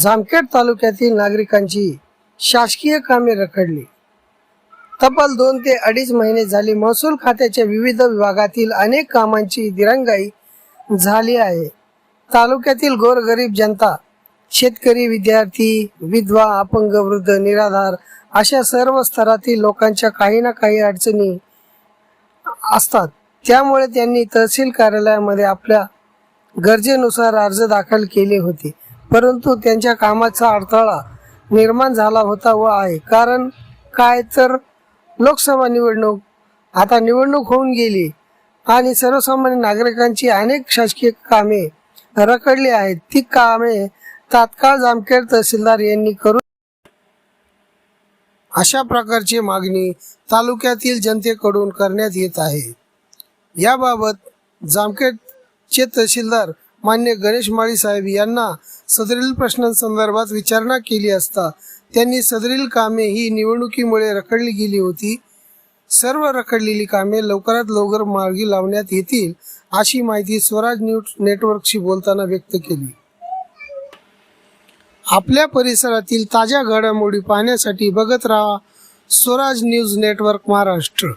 जामखेड तालुक्यातील नागरिकांची शासकीय कामे रखडली. तब्बल दोन ते अडीच महिने झाली महसूल खात्याच्या विविध विभागातील अनेक कामांची दिरंगाई झाली आहे. तालुक्यातील गोरगरीब जनता शेतकरी विद्यार्थी विधवा अपंग वृद्ध निराधार अशा सर्व स्तरातील लोकांच्या काही ना काही अडचणी असतात. त्यामुळे त्यांनी तहसील कार्यालयामध्ये आपल्या गरजेनुसार अर्ज दाखल केले होते. परंतु त्यांच्या कामाचा अडथळा निर्माण झाला होता व आहे. कारण काय तर लोकसभा निवडणूक आता निवडणूक होऊन गेली आणि सर्वसामान्य नागरिकांची अनेक शासकीय कामे रखडली आहेत. ती कामे तात्काळ जामखेड तहसीलदार यांनी करून अशा प्रकारची मागणी तालुक्यातील जनतेकडून करण्यात येत आहे. याबाबत जामखेडचे तहसीलदार मान्य गणेश माळी साहेब यांना सदरील प्रश्नांसंदर्भात विचारणा केली असता त्यांनी सदरील कामे ही निवडणुकीमुळे रखडली गेली होती. सर्व रखडलेली कामे लवकरात लवकर मार्गी लावण्यात येतील अशी माहिती स्वराज न्यूज नेटवर्कशी बोलताना व्यक्त केली. आपल्या परिसरातील ताज्या घडामोडी पाहण्यासाठी बघत राहा स्वराज न्यूज नेटवर्क महाराष्ट्र.